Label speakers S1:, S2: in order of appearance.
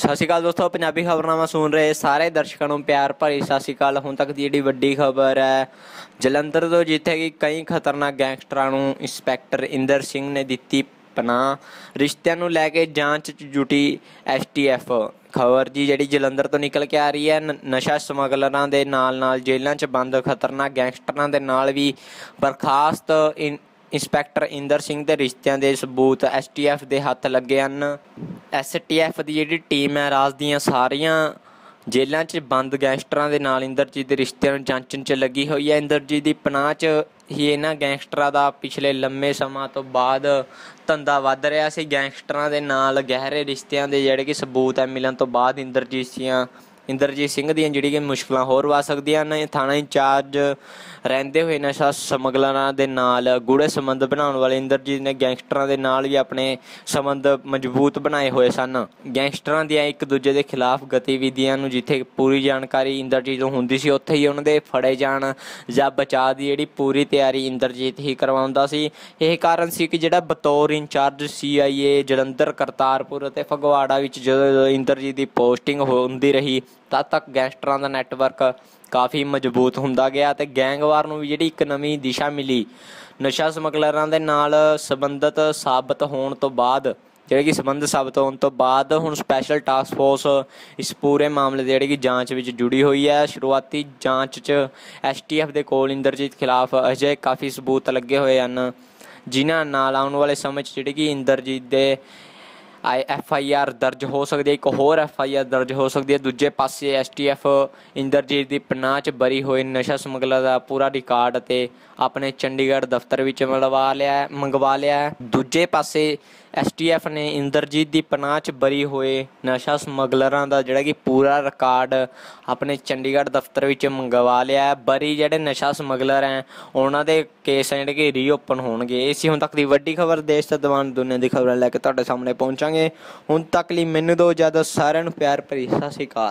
S1: ਸਤਿ ਸ਼੍ਰੀ ਅਕਾਲ ਦੋਸਤੋ, ਪੰਜਾਬੀ ਖਬਰਨਾਮਾ ਸੁਣ ਰਹੇ ਸਾਰੇ ਦਰਸ਼ਕਾਂ ਨੂੰ ਪਿਆਰ ਭਰੀ ਸਤਿ ਸ਼੍ਰੀ ਅਕਾਲ। ਹੁਣ ਤੱਕ ਦੀ ਜਿਹੜੀ ਵੱਡੀ ਖਬਰ ਹੈ, ਜਲੰਧਰ ਤੋਂ ਜਿੱਥੇ ਕਿ ਕਈ ਖਤਰਨਾਕ ਗੈਂਗਸਟਰਾਂ ਨੂੰ ਇੰਸਪੈਕਟਰ ਇੰਦਰ ਸਿੰਘ ਨੇ ਦਿੱਤੀ ਪਨਾਹ, ਰਿਸ਼ਤਿਆਂ ਨੂੰ ਲੈ ਕੇ ਜਾਂਚ 'ਚ ਜੁਟੀ ਐਸਟੀਐਫ ਖਬਰ ਜੀ ਜਿਹੜੀ ਜਲੰਧਰ ਤੋਂ ਨਿਕਲ ਕੇ ਆ ਰਹੀ ਹੈ, ਨ- ਨਸ਼ਾ ਸਮਗਲਰਾਂ ਦੇ ਨਾਲ ਨਾਲ ਜੇਲ੍ਹਾਂ 'ਚ ਬੰਦ ਖਤਰਨਾਕ ਗੈਂਗਸਟਰਾਂ ਦੇ ਨਾਲ ਵੀ ਬਰਖਾਸਤ ਇਨ- ਇੰਸਪੈਕਟਰ ਇੰਦਰ ਸਿੰਘ ਦੇ ਰਿਸ਼ਤਿਆਂ ਦੇ ਸਬੂਤ ਐਸਟੀਐਫ ਦੇ ਹੱਥ ਲੱਗੇ ਹਨ। ਐਸਟੀਐਫ ਦੀ ਜਿਹੜੀ ਟੀਮ ਹੈ, ਰਾਜ ਦੀਆਂ ਸਾਰੀਆਂ ਜੇਲ੍ਹਾਂ 'ਚ ਬੰਦ ਗੈਂਗਸਟਰਾਂ ਦੇ ਨਾਲ ਇੰਦਰਜੀਤ ਦੇ ਰਿਸ਼ਤਿਆਂ ਨੂੰ ਜਾਂਚਣ 'ਚ ਲੱਗੀ ਹੋਈ ਹੈ। ਇੰਦਰਜੀਤ ਦੀ ਪਨਾਹ 'ਚ ਹੀ ਇਹਨਾਂ ਗੈਂਗਸਟਰਾਂ ਦਾ ਪਿਛਲੇ ਲੰਮੇ ਸਮਾਂ ਤੋਂ ਬਾਅਦ ਧੰਦਾ ਵੱਧ ਰਿਹਾ ਸੀ। ਗੈਂਗਸਟਰਾਂ ਦੇ ਨਾਲ ਗਹਿਰੇ ਰਿਸ਼ਤਿਆਂ ਦੇ ਜਿਹੜੇ ਕਿ ਸਬੂਤ ਹੈ, ਮਿਲਣ ਤੋਂ ਬਾਅਦ ਇੰਦਰਜੀਤ ਦੀਆਂ ਇੰਦਰਜੀਤ ਸਿੰਘ ਦੀਆਂ ਜਿਹੜੀ ਕਿ ਮੁਸ਼ਕਲਾਂ ਹੋਰ ਵਾ ਸਕਦੀਆਂ ਨੇ, ਥਾਣਾ ਇੰਚਾਰਜ ਰਹਿੰਦੇ ਹੋਏ ਨਸ਼ਾ ਸਮਗਲਰਾਂ ਦੇ ਨਾਲ ਗੂੜੇ ਸੰਬੰਧ ਬਣਾਉਣ ਵਾਲੇ ਇੰਦਰਜੀਤ ਨੇ ਗੈਂਗਸਟਰਾਂ ਦੇ ਨਾਲ ਵੀ ਆਪਣੇ ਸੰਬੰਧ ਮਜ਼ਬੂਤ ਬਣਾਏ ਹੋਏ ਸਨ। ਗੈਂਗਸਟਰਾਂ ਦੀਆਂ ਇੱਕ ਦੂਜੇ ਦੇ ਖਿਲਾਫ ਗਤੀਵਿਧੀਆਂ ਨੂੰ ਜਿੱਥੇ ਪੂਰੀ ਜਾਣਕਾਰੀ ਇੰਦਰਜੀਤ ਨੂੰ ਹੁੰਦੀ ਸੀ, ਉੱਥੇ ਹੀ ਉਹਨਾਂ ਦੇ ਫੜੇ ਜਾਣ ਜਾਂ ਬਚਾਅ ਦੀ ਜਿਹੜੀ ਪੂਰੀ ਤਿਆਰੀ ਇੰਦਰਜੀਤ ਹੀ ਕਰਵਾਉਂਦਾ ਸੀ। ਇਹ ਕਾਰਨ ਸੀ ਕਿ ਜਿਹੜਾ ਬਤੌਰ ਇੰਚਾਰਜ ਸੀਆਈਏ ਜਲੰਧਰ, ਕਰਤਾਰਪੁਰ ਅਤੇ ਫਗਵਾੜਾ ਵਿੱਚ ਜਦੋਂ ਇੰਦਰਜੀਤ ਦੀ ਪੋਸਟਿੰਗ ਹੁੰਦੀ ਰਹੀ ਤਦ ਤੱਕ ਗੈਂਗਸਟਰਾਂ ਦਾ ਨੈਟਵਰਕ ਕਾਫੀ ਮਜ਼ਬੂਤ ਹੁੰਦਾ ਗਿਆ ਤੇ ਗੈਂਗਵਾਰ ਨੂੰ ਵੀ ਜਿਹੜੀ ਇੱਕ ਨਵੀਂ ਦਿਸ਼ਾ ਮਿਲੀ। ਨਸ਼ਾ ਸਮਗਲਰਾਂ ਦੇ ਨਾਲ ਸੰਬੰਧਿਤ ਸਾਬਤ ਹੋਣ ਤੋਂ ਬਾਅਦ, ਜਿਹੜੇ ਕਿ ਸੰਬੰਧ ਸਾਬਤ ਹੋਣ ਤੋਂ ਬਾਅਦ ਹੁਣ ਸਪੈਸ਼ਲ ਟਾਸਕ ਫੋਰਸ ਇਸ ਪੂਰੇ ਮਾਮਲੇ ਦੀ ਜਿਹੜੀ ਕਿ ਜਾਂਚ ਵਿੱਚ ਜੁੜੀ ਹੋਈ ਹੈ। ਸ਼ੁਰੂਆਤੀ ਜਾਂਚ 'ਚ ਐਸਟੀਐਫ ਦੇ ਕੋਲ ਇੰਦਰਜੀਤ ਖਿਲਾਫ ਅਜੇ ਕਾਫੀ ਸਬੂਤ ਲੱਗੇ ਹੋਏ ਹਨ, ਜਿਨ੍ਹਾਂ ਨਾਲ ਆਉਣ ਵਾਲੇ ਸਮੇਂ 'ਚ ਜਿਹੜੀ ਕਿ ਇੰਦਰਜੀਤ ਦੇ ਐਫ ਆਈ ਆਰ ਦਰਜ ਹੋ ਸਕਦੀ ਹੈ, ਇੱਕ ਹੋਰ ਐਫ ਆਈ ਆਰ ਦਰਜ ਹੋ ਸਕਦੀ ਹੈ। ਦੂਜੇ ਪਾਸੇ ਐਸ ਟੀ ਐਫ ਇੰਦਰਜੀਤ ਦੀ ਪਨਾਹ 'ਚ ਬਰੀ ਹੋਏ ਨਸ਼ਾ ਸਮਗਲਰ ਦਾ ਪੂਰਾ ਰਿਕਾਰਡ ਅਤੇ ਆਪਣੇ ਚੰਡੀਗੜ੍ਹ ਦਫ਼ਤਰ ਵਿੱਚ ਮਿਲਵਾ ਲਿਆ, ਮੰਗਵਾ ਲਿਆ। ਦੂਜੇ ਪਾਸੇ ਐਸ ਟੀ ਐਫ ਨੇ ਇੰਦਰਜੀਤ ਦੀ ਪਨਾਹ 'ਚ ਬਰੀ ਹੋਏ ਨਸ਼ਾ ਸਮਗਲਰਾਂ ਦਾ ਜਿਹੜਾ ਕਿ ਪੂਰਾ ਰਿਕਾਰਡ ਆਪਣੇ ਚੰਡੀਗੜ੍ਹ ਦਫ਼ਤਰ ਵਿੱਚ ਮੰਗਵਾ ਲਿਆ ਹੈ। ਬਰੀ ਜਿਹੜੇ ਨਸ਼ਾ ਸਮਗਲਰ ਹੈ, ਉਹਨਾਂ ਦੇ ਕੇਸ ਜਿਹੜੇ ਕਿ ਰੀਓਪਨ ਹੋਣਗੇ। ਇਹ ਸੀ ਹੁਣ ਤੱਕ ਦੀ ਵੱਡੀ ਖਬਰ, ਦੇਸ਼ ਤੇ ਦੀਵਾਨ ਦੁਨੀਆ ਦੀ ਖਬਰਾਂ ਲੈ ਕੇ ਤੁਹਾਡੇ ਸਾਹਮਣੇ ਪਹੁੰਚਾਂਗੇ। ਹੁਣ ਤੱਕ ਲਈ ਮੈਨੂੰ ਦੋ ਜ਼ਿਆਦਾ ਸਾਰਿਆਂ ਨੂੰ ਪਿਆਰ ਭਰੀ, ਸਤਿ ਸ਼੍ਰੀ ਅਕਾਲ।